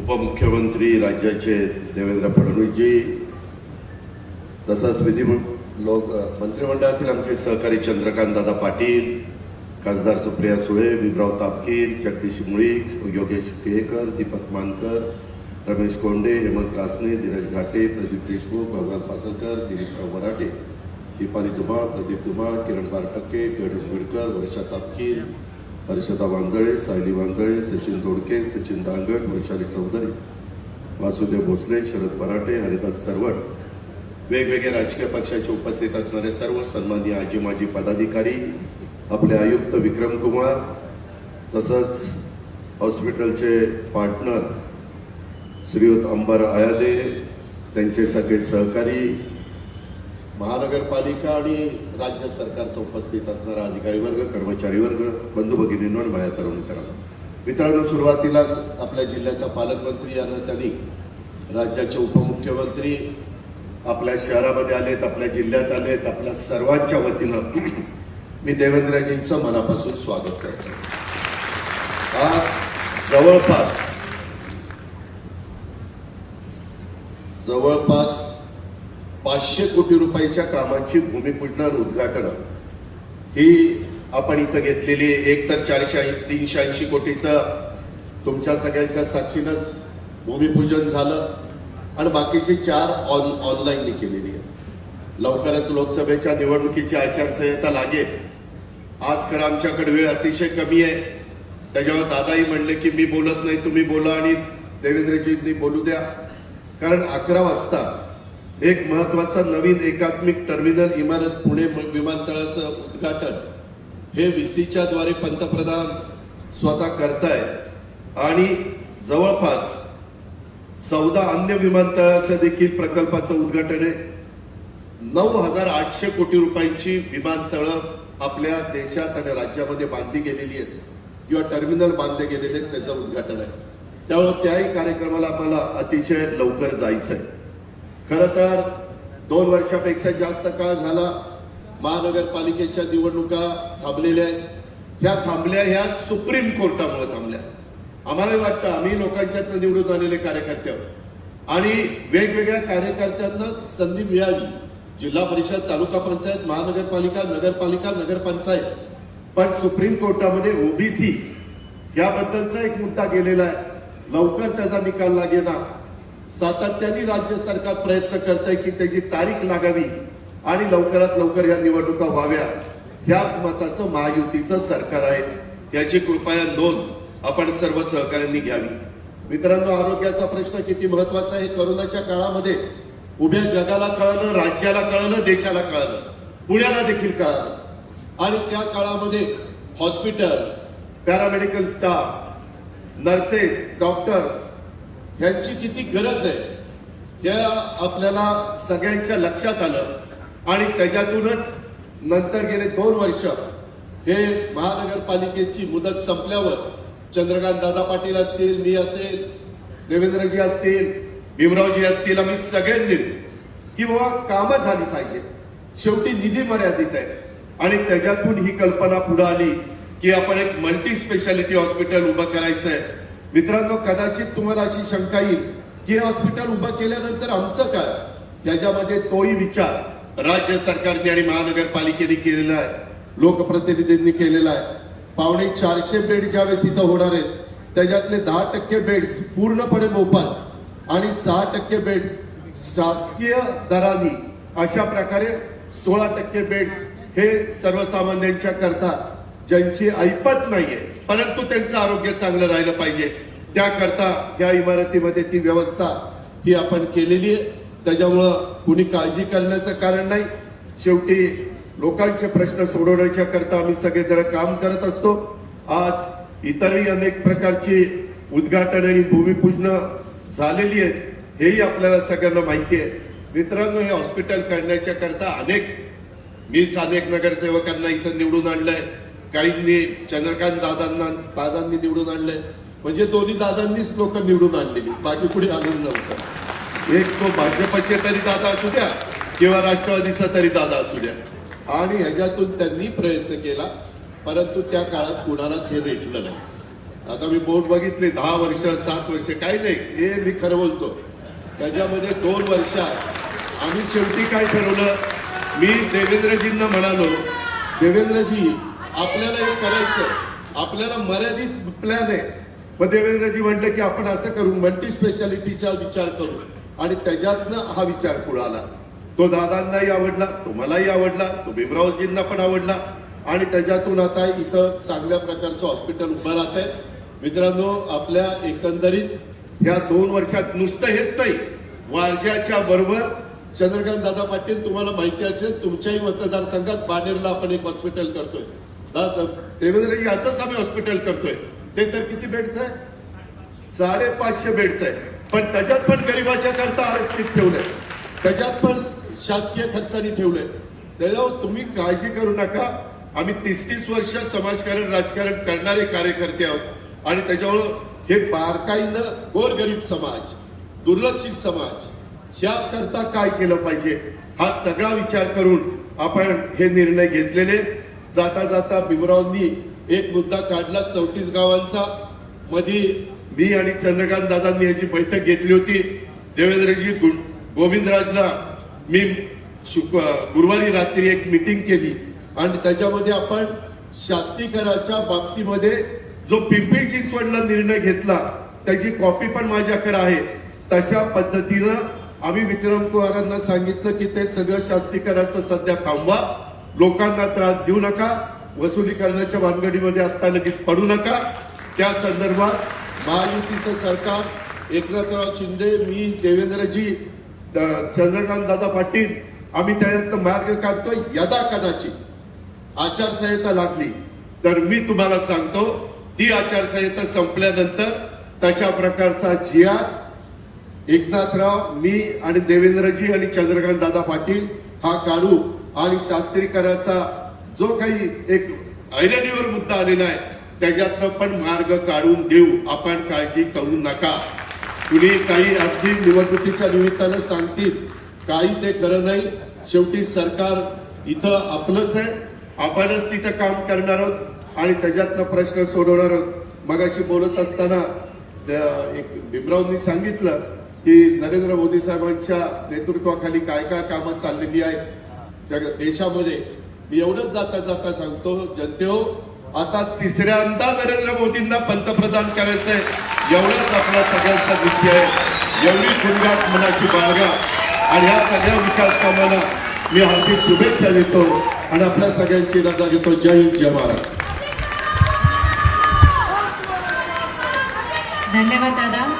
उपमुख्यमंत्री राज्याचे देवेंद्र फडणवीसजी तसंच विधी लोक मंत्रिमंडळातील आमचे सहकारी चंद्रकांत दादा पाटील खासदार सुप्रिया सुळे भीमराव तापकीर जगदीश मुळीक योगेश केळकर दीपक मानकर रमेश कोंडे हेमंत रासने धीरज घाटे प्रदीप देशमुख भगवान पासलकर दिलीपराव वराटे दीपाली धुमाळ प्रदीप धुमाळ किरण बारटक्के गणेश बिडकर वर्षा तापकीर हर्षदा वांजळे सायली वांजळे सचिन दोडके सचिन दांगड वैशाली चौधरी वासुदेव भोसले शरद पराटे हरिदास सरवट वेगवेगळ्या राजकीय पक्षाचे उपस्थित असणारे सर्व सन्माननीय आजी माजी पदाधिकारी आपले आयुक्त विक्रम कुमार तसंच हॉस्पिटलचे पार्टनर श्रीयुत अंबर आयादे त्यांचे सगळे सहकारी महानगरपालिका आणि राज्य सरकारचं उपस्थित असणारा अधिकारी वर्ग कर्मचारी वर्ग बंधू भगिनींनो आणि माझ्या तरुण मित्रांनो. मित्रांनो सुरुवातीलाच आपल्या जिल्ह्याचा पालकमंत्री यांना त्यांनी राज्याचे उपमुख्यमंत्री आपल्या शहरामध्ये आलेत आपल्या जिल्ह्यात आलेत आपल्या सर्वांच्या वतीनं मी देवेंद्रजींचं मनापासून स्वागत करतो आज जवळपास जवळपास पाचशे कोटी रुपयाच्या कामांची भूमिपूजन आणि उद्घाटन. ही आपण इथं घेतलेली आहे. एक तर चारशे तीनशे ऐंशी कोटीचं तुमच्या सगळ्यांच्या साक्षीनंच भूमिपूजन झालं. आणि बाकीची चार ऑन ऑनलाईनने केलेली आहे. लवकरच लोकसभेच्या निवडणुकीची आचारसंहिता लागेल. आज खरं आमच्याकडे वेळ अतिशय कमी आहे. त्याच्यावर दादाही म्हणले की मी बोलत नाही तुम्ही बोला आणि देवेंद्रजींनी बोलू द्या. कारण अकरा वाजता एक महत्त्वाचा नवीन एकात्मिक टर्मिनल इमारत पुणे विमानतळाचं उद्घाटन. हे व्ही सीच्या द्वारे पंतप्रधान स्वतः करतायत. आणि जवळपास चौदा अन्य विमानतळाचं देखील प्रकल्पाचं उद्घाटन आहे. नऊ हजार आठशे कोटी रुपयांची विमानतळं आपल्या देशात आणि राज्यामध्ये बांधली गेलेली आहेत. किंवा टर्मिनल बांधले गेलेले आहेत त्याचं उद्घाटन आहे. त्यामुळे त्याही कार्यक्रमाला आम्हाला अतिशय लवकर जायचं आहे खरं तर दोन वर्षापेक्षा जास्त काळ झाला महानगरपालिकेच्या निवडणुका थांबलेल्या आहेत. ह्या थांबल्या ह्या सुप्रीम कोर्टामुळे थांबल्या. आम्हाला वाटतं आम्ही लोकांच्यातनं निवडून आलेले कार्यकर्ते आहोत. आणि वेगवेगळ्या कार्यकर्त्यांना संधी मिळाली जिल्हा परिषद तालुका पंचायत महानगरपालिका नगरपालिका नगरपंचायत. पण सुप्रीम कोर्टामध्ये ओबीसी याबद्दलचा एक मुद्दा गेलेला आहे. लवकर त्याचा निकाल लागेना. सातत्याने राज्य सरकार प्रयत्न करत आहे की त्याची तारीख लागावी आणि लवकरात लवकर या निवडणुका व्हाव्या. ह्याच मताचं महायुतीचं सरकार आहे. याची कृपया नोंद आपण सर्व सहकाऱ्यांनी घ्यावी. मित्रांनो आरोग्याचा प्रश्न किती महत्त्वाचा आहे? करोनाच्या काळामध्ये उभ्या जगाला कळलं राज्याला कळलं देशाला कळलं. पुण्याला देखील कळालं. आणि त्या काळामध्ये hospital paramedical staff nurses doctors ह्यांची किती गरज आहे हे आपल्याला सगळ्यांच्या लक्षात आलं. आणि त्याच्यातूनच नंतर गेले दोन वर्ष हे महानगरपालिकेची मुदत संपल्यावर चंद्रकांत दादा पाटील असतील मी असेल देवेंद्रजी असतील भीमरावजी असतील आम्ही सगळ्यांनी की बाबा कामं झाली पाहिजे. शेवटी निधी मर्यादित आहे. आणि त्याच्यातून ही कल्पना पुढे आली की आपण एक मल्टी स्पेशालिटी हॉस्पिटल उभं करायचं आहे मित्रांनो कदाचित तुम्हाला अशी शंका येईल की हे हॉस्पिटल उभं केल्यानंतर आमचं काय? याच्यामध्ये तोही विचार राज्य सरकारने आणि महानगरपालिकेने केलेला आहे. लोकप्रतिनिधींनी केलेला आहे. पावणे चारशे बेड ज्यावेळेस इथं होणार आहेत त्याच्यातले दहा टक्के बेड्स पूर्णपणे मोफत आणि सहा टक्के बेड शासकीय दराने अशा प्रकारे सोळा टक्के बेड्स हे सर्वसामान्यांच्या करता ज्यांची ऐपत नाहीये. परंतु त्यांचं आरोग्य चांगलं राहिलं पाहिजे. त्याकरता या इमारतीमध्ये ती व्यवस्था ही आपण केलेली आहे. त्याच्यामुळं कुणी काळजी करण्याचं कारण नाही. शेवटी लोकांचे प्रश्न सोडवण्याच्या करता आम्ही सगळेजण काम करत असतो. आज इतरही अनेक प्रकारची उद्घाटन आणि भूमिपूजन झालेली आहेत. हेही आपल्याला सगळ्यांना माहिती आहे. मित्रांनो हे हॉस्पिटल करण्याच्या करता अनेक मीच अनेक नगरसेवकांना इथं निवडून आणलंय. काहींनी चंद्रकांत दादांना दादांनी निवडून आणलंय. म्हणजे दोन्ही दादांनीच लोक निवडून आणलेली. बाकी पुढे आलेलं नव्हतं. एक तो भाजपचे तरी दादा असू द्या किंवा राष्ट्रवादीचा तरी दादा असू द्या. आणि ह्याच्यातून त्यांनी प्रयत्न केला परंतु त्या काळात कुणालाच हे भेटलं नाही. आता मी बोट बघितले दहा वर्ष सात वर्ष काही नाही. हे मी खरं बोलतो. त्याच्यामध्ये दोन वर्षात आम्ही शेवटी काय ठरवलं? मी देवेंद्रजींना म्हणालो देवेंद्रजी आपल्याला हे करायचं आपल्याला मर्यादित प्लॅन आहे. मग देवेंद्रजी म्हटलं की आपण असं करू मल्टी स्पेशालिटीचा विचार करू. आणि त्याच्यातनं हा विचार पुढे आला तो दादांनाही आवडला तुम्हालाही आवडला तो भीमरावजींना पण आवडला. आणि त्याच्यातून आता इथं चांगल्या प्रकारचं हॉस्पिटल उभं राहत आहे. मित्रांनो आपल्या एकंदरीत या दोन वर्षात नुसतं हेच नाही वारज्याच्या बरोबर चंद्रकांत दादा पाटील तुम्हाला माहिती असेल तुमच्याही मतदारसंघात बाणेरला आपण एक हॉस्पिटल करतोय. ते म्हणजे असंच आम्ही हॉस्पिटल करतोय. ते तर किती बेडचं आहे? साडेपाचशे बेडचं आहे. पण त्याच्यात पण गरिबाच्या करता आरक्षित ठेवलंय. त्याच्यात पण शासकीय खर्चाने ठेवलंय. त्याच्यावर तुम्ही काळजी करू नका. आम्ही तीस तीस वर्ष समाजकारण राजकारण करणारे कार्यकर्ते आहोत. आणि त्याच्यामुळं हे बारकाईनं गोरगरीब समाज दुर्लक्षित समाज ह्या करता काय केलं पाहिजे? हा सगळा विचार करून आपण हे निर्णय घेतलेले जाता जाता भीमरावनी एक मुद्दा काढला चौतीस गावांचा. मध्ये मी आणि चंद्रकांत दादांनी याची बैठक घेतली होती. देवेंद्रजी गोविंदराजला मी शुक गुरुवारी रात्री एक मिटिंग केली. आणि त्याच्यामध्ये आपण शास्तीकराच्या बाबतीमध्ये जो पिंपरी चिंचवडला निर्णय घेतला त्याची कॉपी पण माझ्याकडे आहे. तशा पद्धतीनं आम्ही विक्रम कुमारांना सांगितलं की ते सगळं शास्तीकराचं सध्या थांबवा. लोकांना त्रास देऊ नका वसुली करण्याच्या भानगडीमध्ये आता लगेच पडू नका. त्या संदर्भात महायुतीचं सरकार एकनाथराव शिंदे मी देवेंद्रजी द- चंद्रकांत दादा पाटील आम्ही त्यानंतर मार्ग काढतो यदा कदाचित. आचारसंहिता लागली तर मी तुम्हाला सांगतो ती आचारसंहिता संपल्यानंतर तशा प्रकारचा जिया एकनाथराव मी आणि देवेंद्रजी आणि चंद्रकांत दादा पाटील हा काढू. आणि शास्त्रीकराचा जो काही एक ऐरणीवर मुद्दा आलेला आहे त्याच्यातनं पण मार्ग काढून देऊ आपण काळजी करू नका. कुणी काही अगदी निवडणुकीच्या निमित्तानं सांगतील काही ते खरं नाही. शेवटी सरकार इथं आपलंच आहे. आपणच तिथं काम करणार आहोत आणि त्याच्यातनं प्रश्न सोडवणार आहोत. मगाशी बोलत असताना एक भीमरावनी सांगितलं की नरेंद्र मोदी साहेबांच्या नेतृत्वाखाली काय काय कामं चाललेली आहेत. जग देशामध्ये. मी एवढंच जाता जाता सांगतो जनतेहो आता तिसऱ्यांदा नरेंद्र मोदींना पंतप्रधान करायचंय. एवढाच आपला सगळ्यांचा विषय आहे. एवढी गुणगाट मनाची बाळगा. आणि ह्या सगळ्या विकास कामाला मी हार्दिक शुभेच्छा देतो आणि आपल्या सगळ्यांची रजा घेतो. जय हिंद जय महाराष्ट्र धन्यवाद दादा.